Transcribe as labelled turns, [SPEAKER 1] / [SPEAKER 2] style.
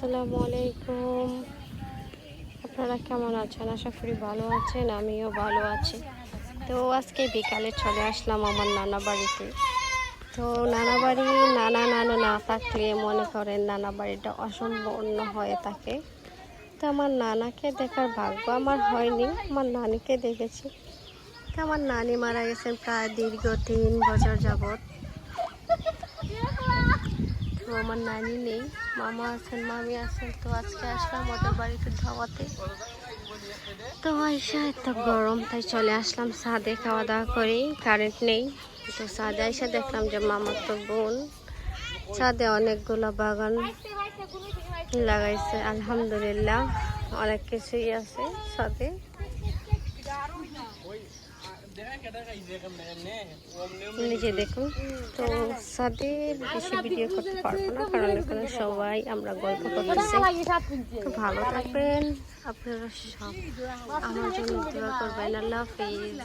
[SPEAKER 1] আসসালামু আলাইকুম। আপনারা কেমন আছেন? আশা করি ভালো আছেন, আমিও ভালো আছি। তো আজকে বিকালে চলে আসলাম আমার নানা বাড়িতে। তো নানা বাড়ি, নানা নানু না থাকলে মনে করেন নানা বাড়িটা অসম্পূর্ণ হয়ে থাকে। তো আমার নানাকে দেখার ভাগ্য আমার হয়নি, আমার নানিকে দেখেছি। তো আমার নানি মারা গেছেন প্রায় দীর্ঘ তিন বছর যাবত আমার নানি নেই, মামা আছেন, মামি আছেন, তো আজকে আসলাম ওদের বাড়িতে ধাওয়াতে তো আইসা এত গরম, তাই চলে আসলাম সাদে খাওয়া দাওয়া করি কারেন্ট নেই। তো সাদে আইসা দেখলাম যে মামার তো বোন, ছাদে অনেকগুলো বাগান লাগাইছে, আলহামদুলিল্লাহ, অনেক কিছুই আছে সাদে নিজে দেখুন। তো সাদের বেশি ভিডিও করতে পারব না, কারণ এখানে সবাই আমরা গল্প করতেছি। ভালো থাকবেন। আপনারা সব আমার জন্য দোয়া করবেন। আল্লাহ হাফিজ।